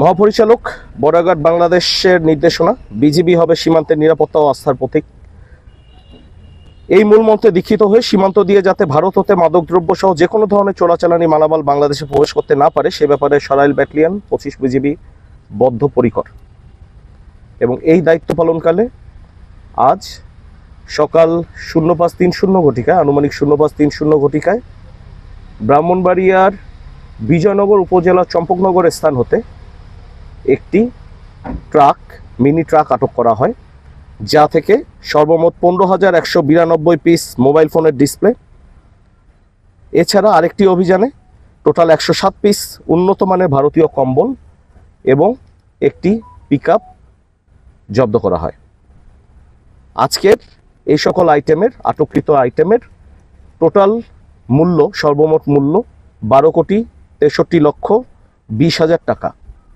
মহাপরিচালক, বর্ডারগার্ড বাংলাদেশের নির্দেশনা, বিজিবি হবে সীমান্তের নিরাপত্তা ও আস্থার প্রতীক। এই মূল মন্ত্রে দীক্ষিত হয়ে সীমান্ত দিয়ে যাতে ভারত হতে মাদকদ্রব্য সহ যে কোনো ধরনের চোরাচালানি মালামাল বাংলাদেশে প্রবেশ করতে না পারে, সে ব্যাপারে সরাইল ব্যাটালিয়ন, পঁচিশ বিজিবি, বদ্ধপরিকর। এবং এই দায়িত্ব পালনকালে আজ সকাল শূন্য পাঁচ তিন শূন্য ঘটিকায়, আনুমানিক শূন্য পাঁচ তিন শূন্য ঘটিকায় ব্রাহ্মণবাড়িয়ার বিজয়নগর উপজেলার চম্পকনগর স্থান হতে একটি ট্রাক, মিনি ট্রাক আটক করা হয়, যা থেকে সর্বমোট পনেরো হাজার একশো বিরানব্বই পিস মোবাইল ফোনের ডিসপ্লে। এছাড়া আরেকটি অভিযানে টোটাল একশো সাত পিস উন্নত মানের ভারতীয় কম্বল এবং একটি পিক জব্দ করা হয়। আজকের এই সকল আইটেমের, আটককৃত আইটেমের টোটাল মূল্য, সর্বমোট মূল্য বারো কোটি তেষট্টি লক্ষ বিশ হাজার টাকা।